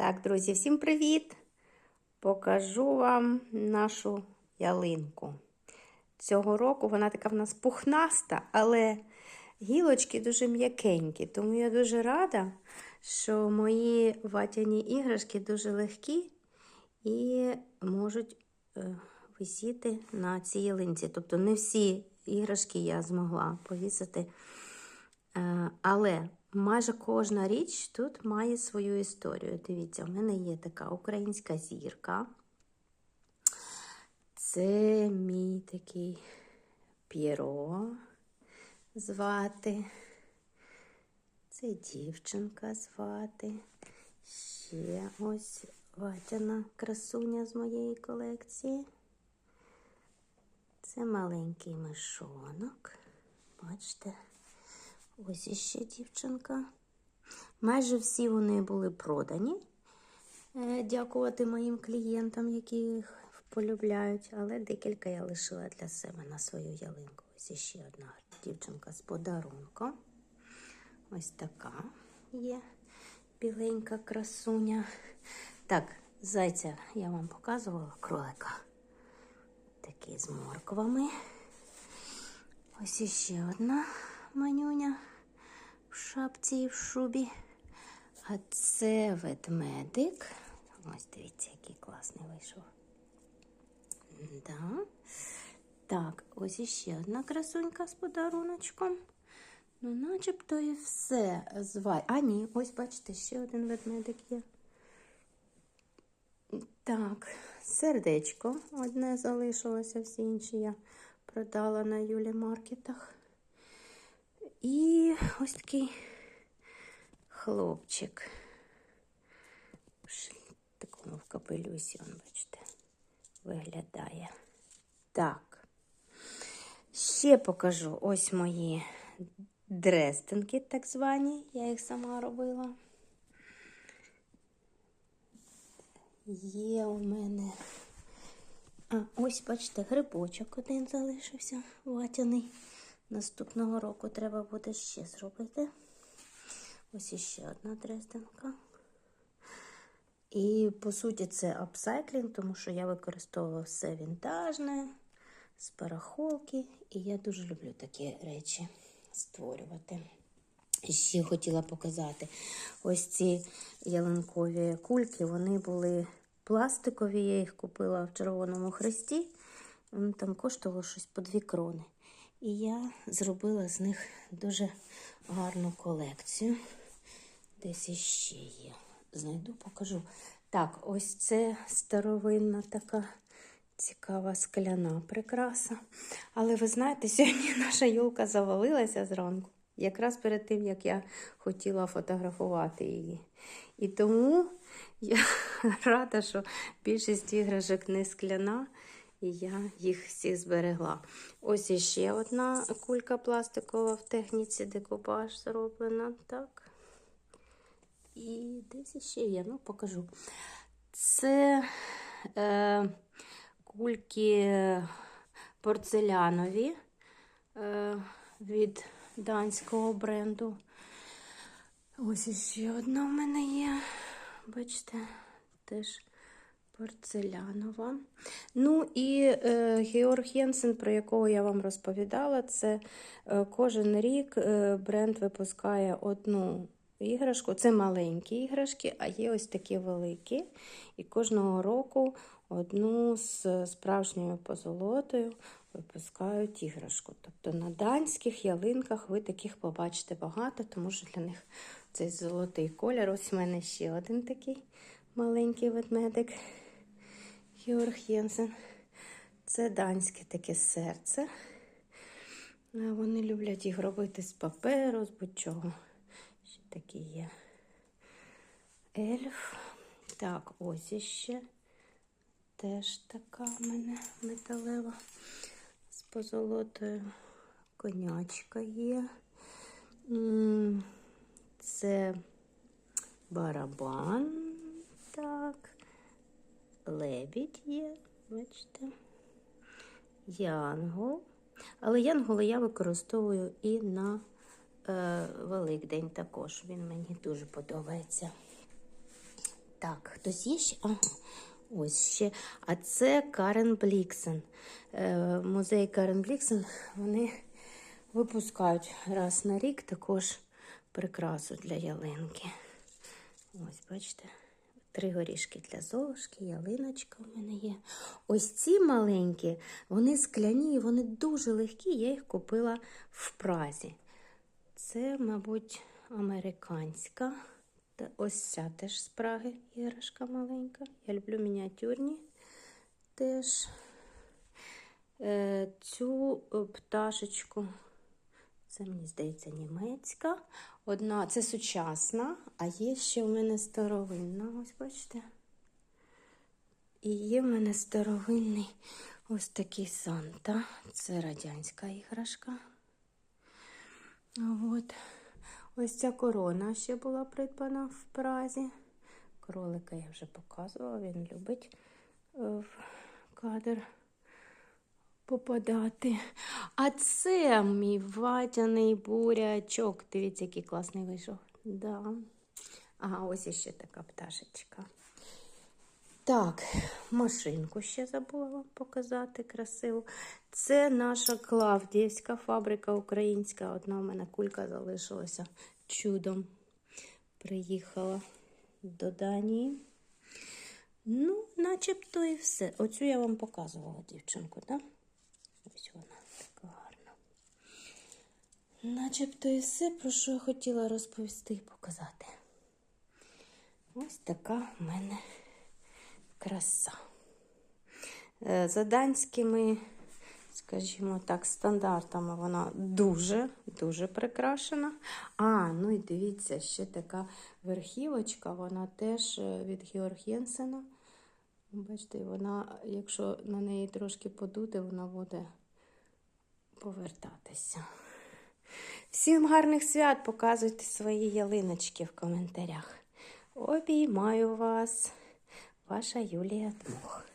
Так, друзі, всім привіт! Покажу вам нашу ялинку. Цього року вона така в нас пухнаста, але гілочки дуже м'якенькі. Тому я дуже рада, що мої ватяні іграшки дуже легкі і можуть е, висіти на цій ялинці. Тобто не всі іграшки я змогла повісити. Е, Але майже кожна річ тут має свою історію. Дивіться, у мене є така українська зірка. Це мій такий П'єро звати. Це дівчинка звати. Ще ось ватяна красуня з моєї колекції. Це маленький мишонок. Бачите? Ось іще дівчинка. Майже всі вони були продані. Е, Дякувати моїм клієнтам, які їх полюбляють, але декілька я лишила для себе на свою ялинку. Ось іще одна дівчинка з подарунком. Ось така є біленька красуня. Так, зайця я вам показувала кролика. Такий з морквами. Ось іще одна манюня в шапці і в шубі. А це ведмедик. Ось дивіться, який класний вийшов. Да. Так, ось іще одна красунька з подаруночком. Ну, начебто і все звай. А, ні, ось бачите, ще один ведмедик є. Так, сердечко одне залишилося, всі інші я продала на Юлі маркетах. І ось такий хлопчик. Такому в капелюсі, он, бачите, виглядає. Так. Ще покажу ось мої дрестинки, так звані. Я їх сама робила. Є у мене. А, ось, бачите, грибочок один залишився ватяний. Наступного року треба буде ще зробити. Ось іще одна дрезденка. І, по суті, це апсайклінг, тому що я використовувала все вінтажне, з парахолки, і я дуже люблю такі речі створювати. Ще хотіла показати ось ці ялинкові кульки, вони були пластикові, я їх купила в Червоному Хресті. Вони там коштувало щось по дві крони. І я зробила з них дуже гарну колекцію. Десь іще є. Знайду, покажу. Так, ось це старовинна така цікава скляна прикраса. Але ви знаєте, сьогодні наша юлка завалилася зранку. Якраз перед тим, як я хотіла фотографувати її. І тому я рада, що більшість іграшок не скляна, і я їх всі зберегла. Ось іще одна кулька пластикова в техніці декупаж зроблена. Так. І десь іще є, ну покажу. Це е, кульки порцелянові е, від данського бренду. Ось іще одна в мене є. Бачите, теж порцелянова. Ну і е, Георг Єнсен, про якого я вам розповідала, це е, кожен рік е, бренд випускає одну іграшку. Це маленькі іграшки, а є ось такі великі. І кожного року одну з справжньою позолотою випускають іграшку. Тобто на данських ялинках ви таких побачите багато, тому що для них цей золотий колір. Ось в мене ще один такий маленький ведмедик. Георг Єнсен. Це данське таке серце. Вони люблять їх робити з паперу, з будь-чого. Ще такий є ельф. Так, ось іще. Теж така в мене металева з позолотою. Конячка є. Це барабан. Так. Лебідь є, бачите. Янгол. Але янголи я використовую і на е, Великдень також. Він мені дуже подобається. Так, хтось є ще? Ага. Ось ще. А це Карен Бліксен. Е, музей Карен Бліксен. Вони випускають раз на рік також прикрасу для ялинки. Ось, бачите, три горішки для золушки, ялиночка в мене є. Ось ці маленькі, вони скляні, вони дуже легкі. Я їх купила в Празі. Це, мабуть, американська. Ось ця теж з Праги іграшка маленька. Я люблю мініатюрні теж. Е, цю е, пташечку, це, мені здається, німецька. Одна це сучасна, а є ще в мене старовинна. Ось бачите. І є в мене старовинний ось такий Санта. Це радянська іграшка. От. Ось ця корона ще була придбана в Празі. Кролика я вже показувала, він любить е, в кадр попадати. А це мій ватяний бурячок. Дивіться, який класний вийшов. Да. Ага, ось іще така пташечка. Так, машинку ще забула вам показати красиву. Це наша Клавдіївська фабрика українська. Одна в мене кулька залишилася чудом. Приїхала до Данії. Ну, начебто і все. Оцю я вам показувала дівчинку, так? Да? Ось вона така гарна. Начебто і все, про що я хотіла розповісти і показати. Ось така в мене краса. Е, За данськими, скажімо так, стандартами вона дуже-дуже прикрашена. А, ну і дивіться, ще така верхівочка, вона теж е, від Георг Єнсена. Бачите, вона, якщо на неї трошки подути, вона буде повертатися. Всім гарних свят! Показуйте свої ялиночки в коментарях. Обіймаю вас, ваша Юлія Дмух.